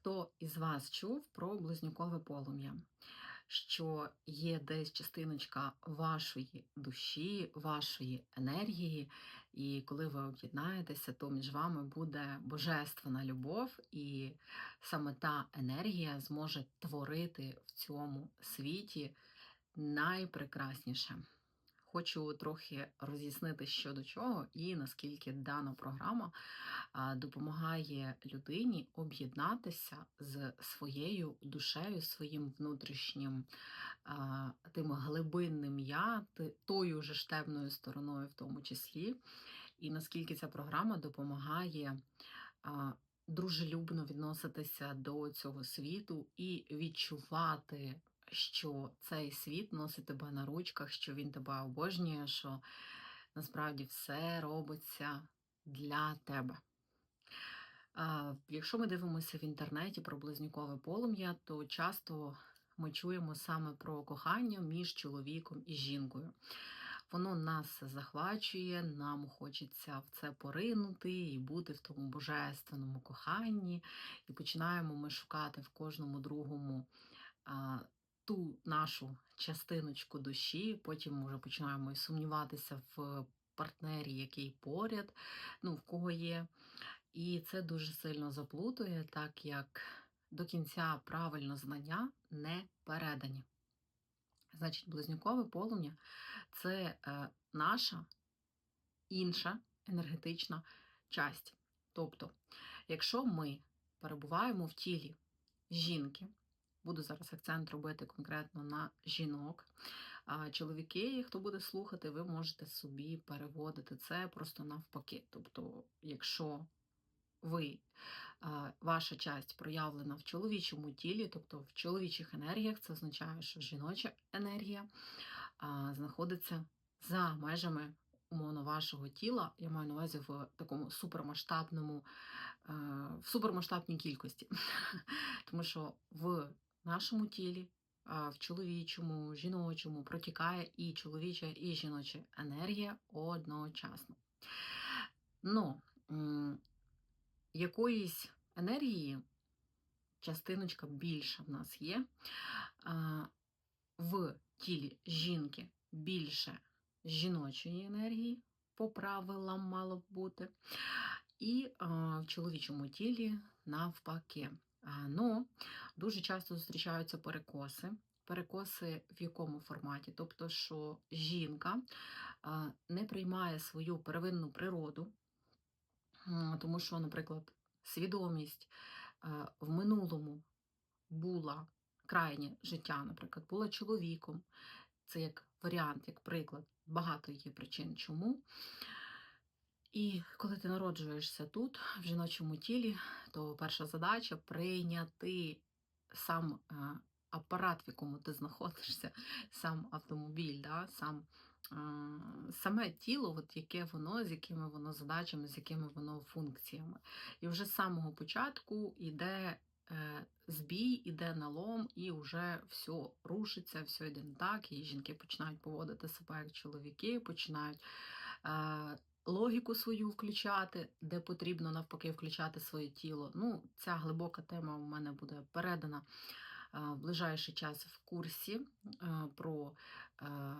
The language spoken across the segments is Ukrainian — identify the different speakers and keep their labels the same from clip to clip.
Speaker 1: Хто із вас чув про близнюкове полум'я? Що є десь частиночка вашої душі, вашої енергії, і коли ви об'єднаєтеся, то між вами буде божественна любов, і саме та енергія зможе творити в цьому світі найпрекрасніше. Хочу трохи роз'яснити, що до чого, і наскільки дана програма допомагає людині об'єднатися з своєю душею, своїм внутрішнім тим глибинним я, тою же ж темною стороною, в тому числі, і наскільки ця програма допомагає. Дружелюбно відноситися до цього світу і відчувати що цей світ носить тебе на ручках, що він тебе обожнює, що насправді все робиться для тебе. Якщо ми дивимося в інтернеті про близнюкове полум'я, то часто ми чуємо саме про кохання між чоловіком і жінкою. Воно нас захвачує, нам хочеться в це поринути і бути в тому божественному коханні. І починаємо ми шукати в кожному другому ту нашу частиночку душі, потім вже починаємо сумніватися в партнері, який поряд, ну, в кого є. І це дуже сильно заплутує, так як до кінця правильно знання не передані. Значить, близнюкове полум'я це е, наша інша енергетична часть. Тобто, якщо ми перебуваємо в тілі жінки, буду зараз акцент робити конкретно на жінок, а чоловіки, хто буде слухати, ви можете собі переводити це просто навпаки. Тобто, якщо ви, ваша часть проявлена в чоловічому тілі, тобто в чоловічих енергіях, це означає, що жіноча енергія знаходиться за межами умовно вашого тіла, я маю на увазі в такому супермасштабному, в супермасштабній кількості. Тому що в нашому тілі, в чоловічому, жіночому протікає і чоловіча, і жіноча енергія одночасно. Но якоїсь енергії, частиночка більша в нас є, в тілі жінки більше жіночої енергії, по правилам мало б бути, і в чоловічому тілі навпаки. Ну, дуже часто зустрічаються перекоси. Перекоси в якому форматі? Тобто, що жінка не приймає свою первинну природу, тому що, наприклад, свідомість в минулому була крайнє життя, наприклад, була чоловіком. Це як варіант, як приклад. Багато є причин чому. І коли ти народжуєшся тут, в жіночому тілі, то перша задача прийняти сам е, апарат, в якому ти знаходишся, сам автомобіль, да, сам, е, саме тіло, от яке воно, з якими воно задачами, з якими воно функціями. І вже з самого початку йде е, збій, іде налом, і вже все рушиться, все йде не так, і жінки починають поводити себе як чоловіки, починають. Логіку свою включати, де потрібно навпаки включати своє тіло. Ну, ця глибока тема у мене буде передана е, в ближайший час в курсі е, про е,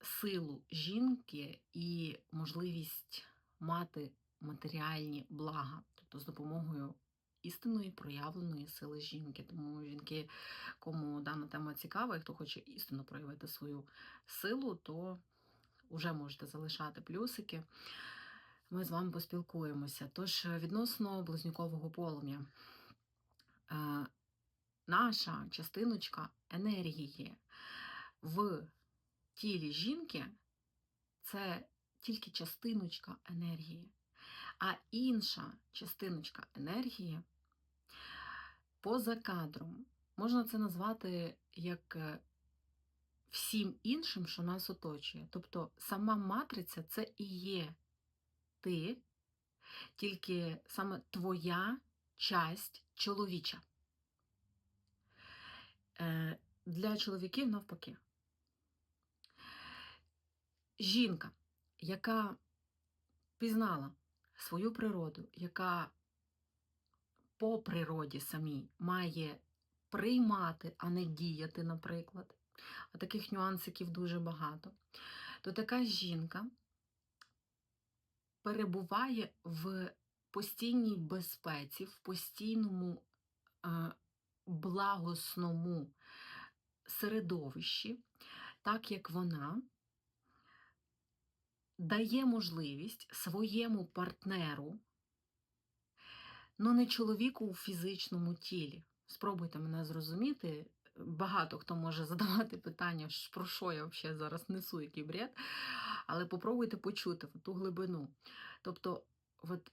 Speaker 1: силу жінки і можливість мати матеріальні блага, тобто з допомогою істинної проявленої сили жінки. Тому жінки, кому дана тема цікава, і хто хоче істинно проявити свою силу, то вже можете залишати плюсики. Ми з вами поспілкуємося. Тож, відносно близнюкового полум'я, Е, наша частиночка енергії в тілі жінки це тільки частиночка енергії, а інша частиночка енергії поза кадром. Можна це назвати як е, всім іншим, що нас оточує. Тобто сама матриця це і є ти, тільки саме твоя часть чоловіча. Е, Для чоловіків навпаки. Жінка, яка пізнала свою природу, яка по природі самій має приймати, а не діяти, наприклад. А таких нюансиків дуже багато. То така жінка перебуває в постійній безпеці, в постійному е, благосному середовищі, так як вона дає можливість своєму партнеру, ну не чоловіку у фізичному тілі. Спробуйте мене зрозуміти. Багато хто може задавати питання, про що я взагалі зараз несу, який бред. Але попробуйте почути ту глибину. Тобто, от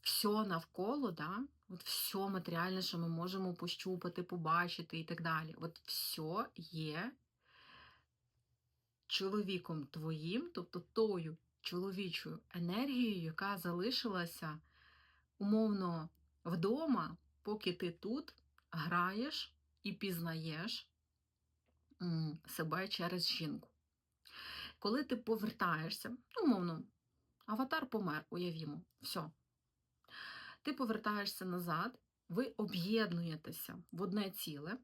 Speaker 1: все навколо, да, от все матеріальне, що ми можемо пощупати, побачити і так далі. От все є чоловіком твоїм, тобто тою чоловічою енергією, яка залишилася умовно вдома, поки ти тут граєш і пізнаєш себе через жінку. Коли ти повертаєшся, ну, умовно, аватар помер, уявімо, все. Ти повертаєшся назад, ви об'єднуєтеся в одне ціле,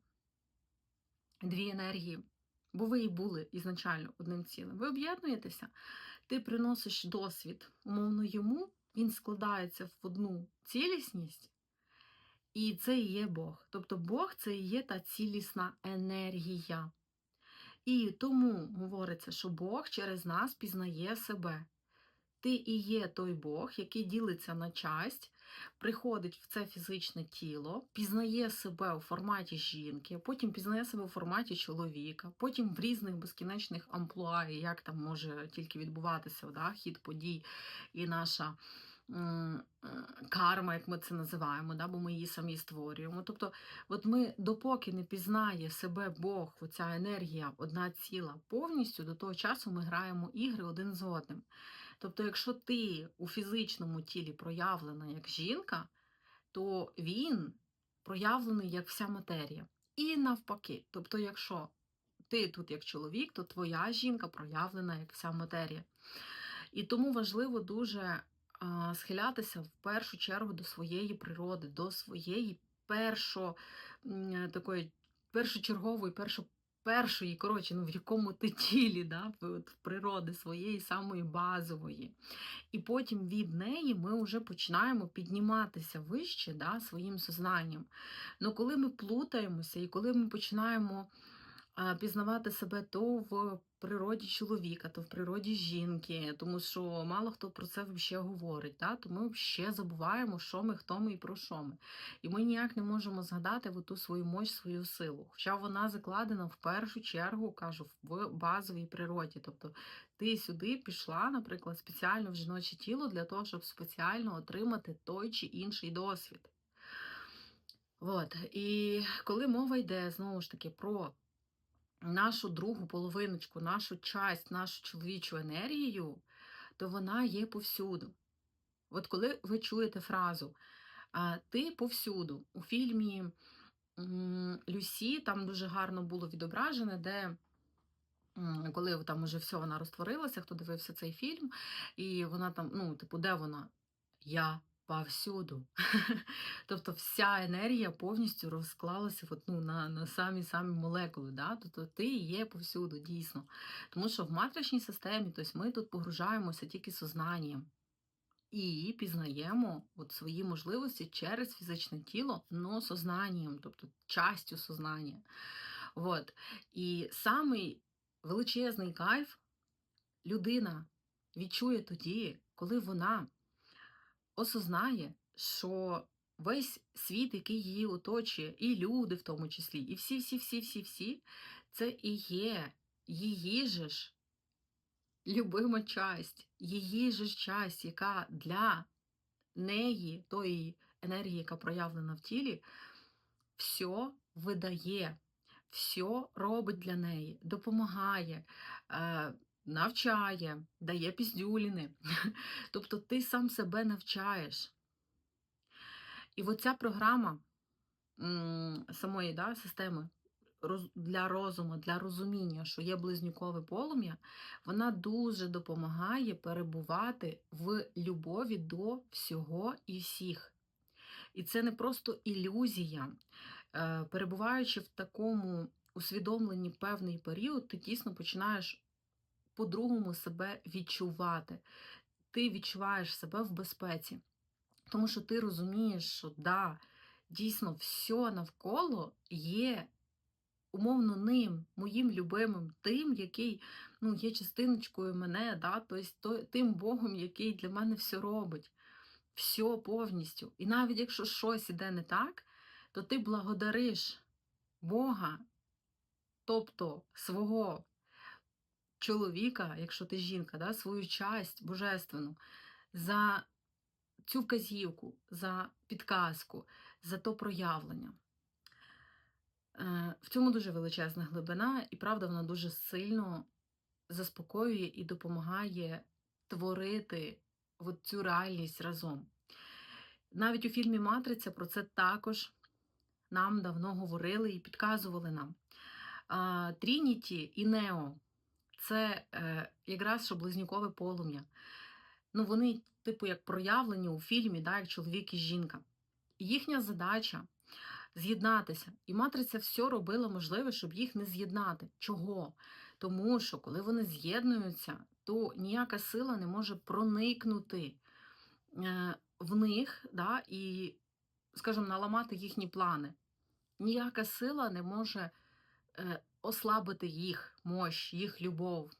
Speaker 1: дві енергії, бо ви і були ізначально одним цілим. Ви об'єднуєтеся, ти приносиш досвід, умовно йому, він складається в одну цілісність, і це і є Бог. Тобто Бог це і є та цілісна енергія. І тому говориться, що Бог через нас пізнає себе. Ти і є той Бог, який ділиться на часть, приходить в це фізичне тіло, пізнає себе у форматі жінки, потім пізнає себе у форматі чоловіка, потім в різних безкінечних амплуа, як там може тільки відбуватися да, хід подій і наша карма, як ми це називаємо, да, бо ми її самі створюємо. Тобто, от ми, допоки не пізнає себе Бог, оця енергія одна ціла повністю, до того часу ми граємо ігри один з одним. Тобто, якщо ти у фізичному тілі проявлена як жінка, то він проявлений як вся матерія. І навпаки, тобто, якщо ти тут як чоловік, то твоя жінка проявлена як вся матерія. І тому важливо дуже схилятися в першу чергу до своєї природи, до своєї першо, такої першочергової, першо, першої, коротше, ну в якому ти тілі, да, в- природи своєї самої базової. І потім від неї ми вже починаємо підніматися вище да, своїм сознанням. Ну коли ми плутаємося і коли ми починаємо пізнавати себе то в природі чоловіка, то в природі жінки, тому що мало хто про це взагалі говорить, да? то ми ще забуваємо, що ми, хто ми і про що ми. І ми ніяк не можемо згадати в ту свою мощь, свою силу. Хоча вона закладена в першу чергу, кажу, в базовій природі. Тобто ти сюди пішла, наприклад, спеціально в жіноче тіло для того, щоб спеціально отримати той чи інший досвід. От. І коли мова йде знову ж таки про нашу другу половиночку, нашу часть, нашу чоловічу енергію, то вона є повсюду. От коли ви чуєте фразу Ти повсюду у фільмі Люсі там дуже гарно було відображене, де коли там уже все вона розтворилася, хто дивився цей фільм, і вона там, ну, типу, де вона? Я повсюду. Тобто вся енергія повністю розклалася от, ну, на, на самі самі молекули. Да? Тобто ти є повсюду, дійсно. Тому що в матричній системі тобто ми тут погружаємося тільки сознанням. І пізнаємо от свої можливості через фізичне тіло, но сознанням, тобто частю сознання. От. І самий величезний кайф людина відчує тоді, коли вона осознає, що весь світ, який її оточує, і люди в тому числі, і всі, всі, всі, всі, всі, це і є її же ж любима часть, її же ж часть, яка для неї, тої енергії, яка проявлена в тілі, все видає, все робить для неї, допомагає, е, навчає, дає піздюліни. Тобто ти сам себе навчаєш. І оця програма самої да, системи для розуму, для розуміння, що є близнюкове полум'я, вона дуже допомагає перебувати в любові до всього і всіх. І це не просто ілюзія. Е, перебуваючи в такому усвідомленні певний період, ти дійсно починаєш по-другому себе відчувати. Ти відчуваєш себе в безпеці. Тому що ти розумієш, що да, дійсно все навколо є умовно ним, моїм любимим, тим, який ну, є частиночкою мене, да, тобто тим Богом, який для мене все робить. Все повністю. І навіть якщо щось іде не так, то ти благодариш Бога, тобто свого чоловіка, якщо ти жінка, да, свою часть божественну, за цю вказівку, за підказку, за то проявлення. Е, В цьому дуже величезна глибина, і правда, вона дуже сильно заспокоює і допомагає творити от цю реальність разом. Навіть у фільмі Матриця про це також нам давно говорили і підказували нам. Трініті і Нео це е, якраз що близнюкове полум'я. Ну, вони, типу, як проявлені у фільмі, да, як чоловік і жінка. Їхня задача з'єднатися. І матриця все робила можливе, щоб їх не з'єднати. Чого? Тому що, коли вони з'єднуються, то ніяка сила не може проникнути е, в них да, і, скажімо, наламати їхні плани. Ніяка сила не може е, ослабити їх мощь, їх любов.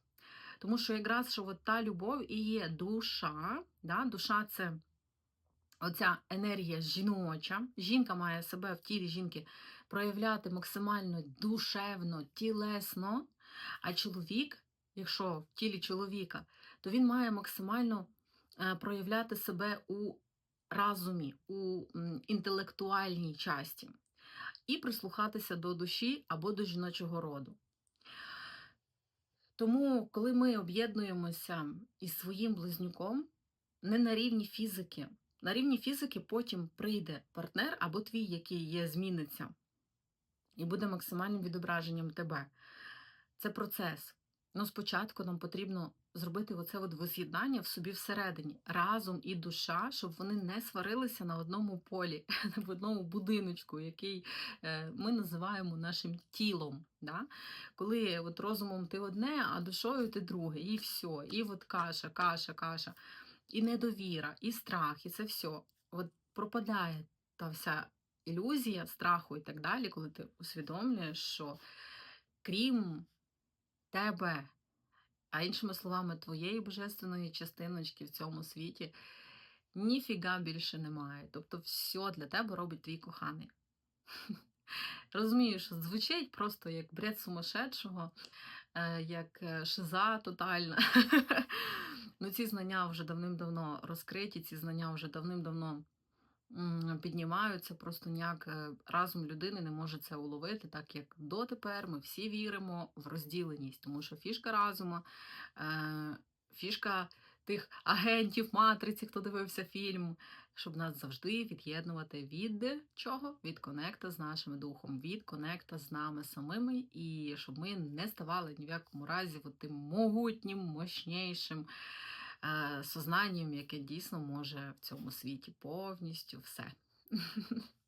Speaker 1: Тому що якраз що от та любов і є душа. Да? Душа це оця енергія жіноча. Жінка має себе в тілі жінки проявляти максимально душевно, тілесно. А чоловік, якщо в тілі чоловіка, то він має максимально е, проявляти себе у разумі, у інтелектуальній часті і прислухатися до душі або до жіночого роду. Тому, коли ми об'єднуємося із своїм близнюком, не на рівні фізики, на рівні фізики потім прийде партнер або твій, який є, зміниться, і буде максимальним відображенням тебе. Це процес. Ну, спочатку нам потрібно зробити оце от воз'єднання в собі всередині, разом і душа, щоб вони не сварилися на одному полі, в одному будиночку, який е, ми називаємо нашим тілом. Да? Коли от розумом ти одне, а душою ти друге, і все, і от каша, каша, каша, і недовіра, і страх, і це все. От пропадає та вся ілюзія страху і так далі, коли ти усвідомлюєш, що крім тебе, а іншими словами, твоєї божественної частиночки в цьому світі ніфіга більше немає. Тобто, все для тебе робить твій коханий. Розумію, що звучить просто як бред сумасшедшого, е, як е, шиза тотальна. Ну, ці знання вже давним-давно розкриті, ці знання вже давним-давно піднімаються, просто ніяк е, разум людини не може це уловити, так як дотепер ми всі віримо в розділеність, тому що фішка разума, е, фішка тих агентів матриці, хто дивився фільм, щоб нас завжди від'єднувати від чого? Від конекта з нашим духом, від конекта з нами самими, і щоб ми не ставали ні в якому разі тим могутнім, мощнішим. Е, сознанням, яке дійсно може в цьому світі повністю все.